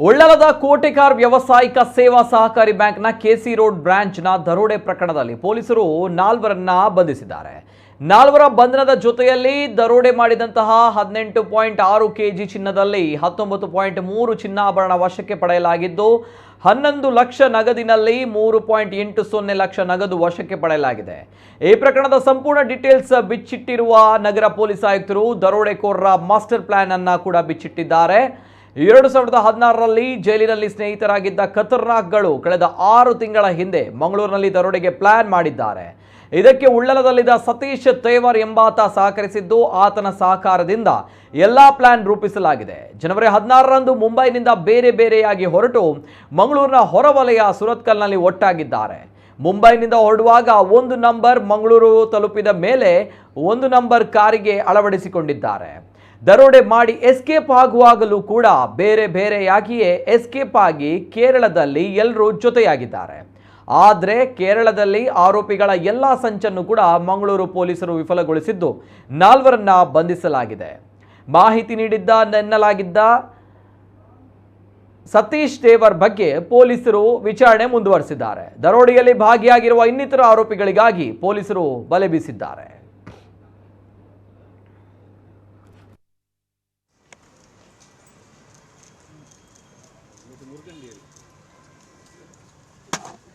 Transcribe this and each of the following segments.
ಉಳ್ಳಲದ ಕೋಟೆಕಾರ್ ವ್ಯವಸಾಯಿಕ ಸೇವಾ ಸಹಕಾರಿ ಬ್ಯಾಂಕ್ನ ಕೆಸಿ ರೋಡ್ ಬ್ರಾಂಚ್ನ ದರೋಡೆ ಪ್ರಕರಣದಲ್ಲಿ ಪೊಲೀಸರು ನಾಲ್ವರನ್ನ ಬಂಧಿಸಿದ್ದಾರೆ. ನಾಲ್ವರ ಬಂಧನದ ಜೊತೆಯಲ್ಲಿ ದರೋಡೆ ಮಾಡಿದಂತಹ ಹದಿನೆಂಟು ಪಾಯಿಂಟ್ ಆರು ಕೆಜಿ ಚಿನ್ನದಲ್ಲಿ ಹತ್ತೊಂಬತ್ತು ಪಾಯಿಂಟ್ ಮೂರು ಚಿನ್ನಾಭರಣ ವಶಕ್ಕೆ ಪಡೆಯಲಾಗಿದ್ದು, ಹನ್ನೊಂದು ಲಕ್ಷ ನಗದಿನಲ್ಲಿ ಮೂರು ಪಾಯಿಂಟ್ ಎಂಟು ಸೊನ್ನೆ ಲಕ್ಷ ನಗದು ವಶಕ್ಕೆ ಪಡೆಯಲಾಗಿದೆ. ಈ ಪ್ರಕರಣದ ಸಂಪೂರ್ಣ ಡೀಟೇಲ್ಸ್ ಬಿಚ್ಚಿಟ್ಟಿರುವ ನಗರ ಪೊಲೀಸ್ ಆಯುಕ್ತರು ದರೋಡೆಕೋರರ ಮಾಸ್ಟರ್ ಪ್ಲಾನ್ ಅನ್ನ ಕೂಡ ಬಿಚ್ಚಿಟ್ಟಿದ್ದಾರೆ. ಎರಡು ಸಾವಿರದ ಹದಿನಾರರಲ್ಲಿ ಜೈಲಿನಲ್ಲಿ ಸ್ನೇಹಿತರಾಗಿದ್ದ ಖತರ್ನಾಕ್ಗಳು ಕಳೆದ ಆರು ತಿಂಗಳ ಹಿಂದೆ ಮಂಗಳೂರಿನಲ್ಲಿ ದರೋಡೆಗೆ ಪ್ಲಾನ್ ಮಾಡಿದ್ದಾರೆ. ಇದಕ್ಕೆ ಉಳ್ಳಲದಲ್ಲಿದ್ದ ಸತೀಶ್ ತೇವರ್ ಎಂಬಾತ ಸಹಕರಿಸಿದ್ದು ಆತನ ಸಹಕಾರದಿಂದ ಎಲ್ಲಾ ಪ್ಲಾನ್ ರೂಪಿಸಲಾಗಿದೆ. ಜನವರಿ ಹದಿನಾರರಂದು ಮುಂಬೈನಿಂದ ಬೇರೆ ಬೇರೆಯಾಗಿ ಹೊರಟು ಮಂಗಳೂರಿನ ಹೊರವಲಯ ಸುರತ್ಕಲ್ನಲ್ಲಿ ಒಟ್ಟಾಗಿದ್ದಾರೆ. ಮುಂಬೈನಿಂದ ಹೊರಡುವಾಗ ಒಂದು ನಂಬರ್ ಮಂಗಳೂರು ತಲುಪಿದ ಮೇಲೆ ಒಂದು ನಂಬರ್ ಕಾರಿಗೆ ಅಳವಡಿಸಿಕೊಂಡಿದ್ದಾರೆ. ದರೋಡೆ ಮಾಡಿ ಎಸ್ಕೇಪ್ ಆಗುವಾಗಲೂ ಕೂಡ ಬೇರೆ ಬೇರೆಯಾಗಿಯೇ ಎಸ್ಕೇಪ್ ಆಗಿ ಕೇರಳದಲ್ಲಿ ಎಲ್ಲರೂ ಜೊತೆಯಾಗಿದ್ದಾರೆ. ಆದರೆ ಕೇರಳದಲ್ಲಿ ಆರೋಪಿಗಳ ಎಲ್ಲ ಸಂಚನ್ನು ಕೂಡ ಮಂಗಳೂರು ಪೊಲೀಸರು ವಿಫಲಗೊಳಿಸಿದ್ದು ನಾಲ್ವರನ್ನ ಬಂಧಿಸಲಾಗಿದೆ. ಮಾಹಿತಿ ನೀಡಿದ್ದ, ನೆನ್ನಲಾಗಿದ್ದ ಸತೀಶ್ ದೇವರ್ ಬಗ್ಗೆ ಪೊಲೀಸರು ವಿಚಾರಣೆ ಮುಂದುವರೆಸಿದ್ದಾರೆ. ದರೋಡೆಯಲ್ಲಿ ಭಾಗಿಯಾಗಿರುವ ಇನ್ನಿತರ ಆರೋಪಿಗಳಿಗಾಗಿ ಪೊಲೀಸರು ಬಲೆ ಬೀಸಿದ್ದಾರೆ.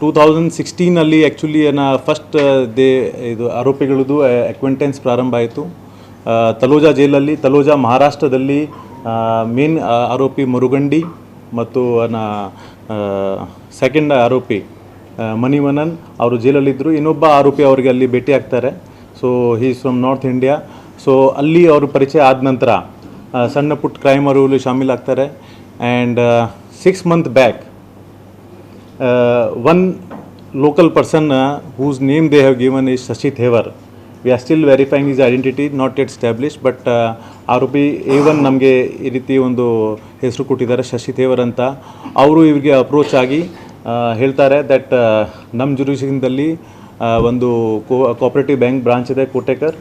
ಟೂ ತೌಸಂಡ್ ಸಿಕ್ಸ್ಟೀನಲ್ಲಿ ಆ್ಯಕ್ಚುಲಿ ನಾ ಫಸ್ಟ್ ದೇ, ಇದು ಆರೋಪಿಗಳದ್ದು ಅಕ್ವೆಂಟೆನ್ಸ್ ಪ್ರಾರಂಭ ಆಯಿತು. ತಲೋಜಾ ಜೈಲಲ್ಲಿ, ತಲೋಜಾ ಮಹಾರಾಷ್ಟ್ರದಲ್ಲಿ ಮೇನ್ ಆರೋಪಿ ಮುರುಗಂಡಿ ಮತ್ತು ನ ಸೆಕೆಂಡ್ ಆರೋಪಿ ಮಣಿವನನ್ ಅವರು ಜೈಲಲ್ಲಿದ್ದರು ಇನ್ನೊಬ್ಬ ಆರೋಪಿ ಅವರಿಗೆ ಅಲ್ಲಿ ಭೇಟಿ ಆಗ್ತಾರೆ. So he's from North India so ಅಲ್ಲಿ ಅವರು ಪರಿಚಯ ಆದ ನಂತರ ಸಣ್ಣ ಪುಟ್ಟ ಕ್ರೈಮ್ ಅವರು ಶಾಮೀಲಾಗ್ತಾರೆ and six month back one local person uh, whose name they have given is Shashi Thevar. Are still verifying his identity, not yet established, but uh, ಆರೋಪಿ A one ನಮಗೆ ಈ ರೀತಿ ಒಂದು ಹೆಸರು ಕೊಟ್ಟಿದ್ದಾರೆ ಶಶಿ ಥೇವರ್ ಅಂತ. ಅವರು ಇವರಿಗೆ ಅಪ್ರೋಚ್ ಆಗಿ ಹೇಳ್ತಾರೆ ದಟ್ ನಮ್ಮ ಜುರಿಷನ್ದಲ್ಲಿ ಒಂದು ಕೋ ಕೋಆಪರೇಟಿವ್ ಬ್ಯಾಂಕ್ ಬ್ರಾಂಚ್ ಇದೆ ಕೋಟೇಕರ್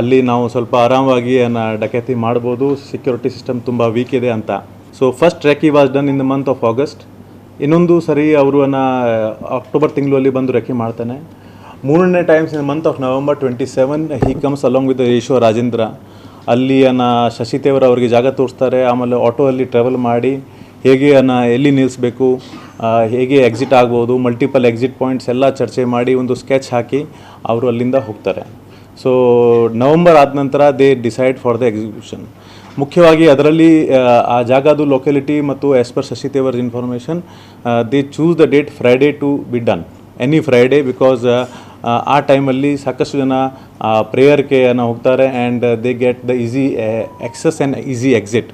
ಅಲ್ಲಿ ನಾವು ಸ್ವಲ್ಪ ಆರಾಮವಾಗಿ ಡಕೈತಿ ಮಾಡ್ಬೋದು ಸೆಕ್ಯೂರಿಟಿ ಸಿಸ್ಟಮ್ ತುಂಬ ವೀಕ್ ಇದೆ ಅಂತ. So first ಟ್ರ್ಯಾಕಿ was done in the month of August ಇನ್ನೊಂದು ಸರಿ ಅವರು ಅಕ್ಟೋಬರ್ ತಿಂಗಳಲ್ಲಿ ಬಂದು ರೆಕ್ಕೆ ಮಾಡ್ತಾನೆ. ಮೂರನೇ times in month of November twenty seven he comes along with Yasho Rajendra ಅಲ್ಲಿ ಅನ್ನ ಶಶಿ ಅವರಿಗೆ ಜಾಗ ತೋರಿಸ್ತಾರೆ, ಆಮೇಲೆ ಆಟೋ ಅಲ್ಲಿ ಟ್ರಾವೆಲ್ ಮಾಡಿ, ಹೇಗೆ ಅನ್ನ ಎಲ್ಲಿ ನಿಲ್ಲಿಸಬೇಕು ಹೇಗೆ ಎಕ್ಸಿಟ್ ಆಗ್ಬೋದು ಮಲ್ಟಿಪಲ್ ಎಕ್ಸಿಟ್ ಪಾಯಿಂಟ್ಸ್ ಎಲ್ಲ ಚರ್ಚೆ ಮಾಡಿ, ಒಂದು ಸ್ಕೆಚ್ ಹಾಕಿ ಅವರು ಅಲ್ಲಿಂದ ಹೋಗ್ತಾರೆ. ಸೊ ನವಂಬರ್ ಆದ ನಂತರ they decide for the execution ಮುಖ್ಯವಾಗಿ ಅದರಲ್ಲಿ ಆ, ಜಾಗದು ಲೊಕ್ಯಾಲಿಟಿ ಮತ್ತು as per Shashi Thevar information they choose the date Friday to be done any Friday because ಆ ಟೈಮಲ್ಲಿ ಸಾಕಷ್ಟು ಜನ ಪ್ರೇಯರ್ಗೆ ಹೋಗ್ತಾರೆ and they get the easy access and easy exit